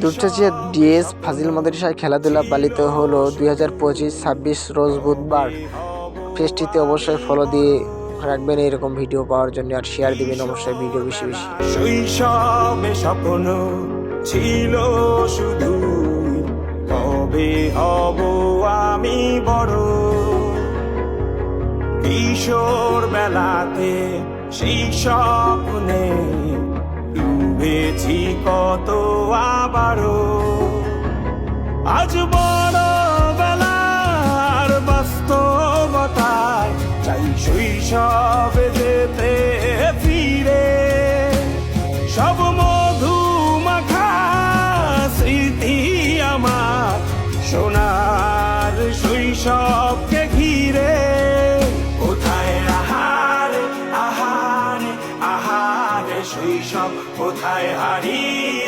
Dupchanchia DS ফাজিল মাদ্রাসায় খেলাধুলা পালিত হলো দুই হাজার পঁচিশ ছাব্বিশ রোজ বুধবার। পেজটিতে অবশ্যই ফলো দিয়ে রাখবেন এরকম ভিডিও পাওয়ার জন্য আর শেয়ার দিবেন অবশ্যই ভিডিও বেশি বেশি। স্বপ্ন ছিল শুধু, কবে হব আমি বড়? কিশোর বেলাতে সেই স্বপ্নে ডুবেছি কত আবারও আজ বড় বেলার বাস্তবতায় চাই শৈশবে যেতে ফিরে। সব মধু মাখা স্মৃতি আমার সোনার শৈশবকে ঘিরে। কোথায় আহারে আহারে আহারে, শৈশব কোথায় হারিয়ে?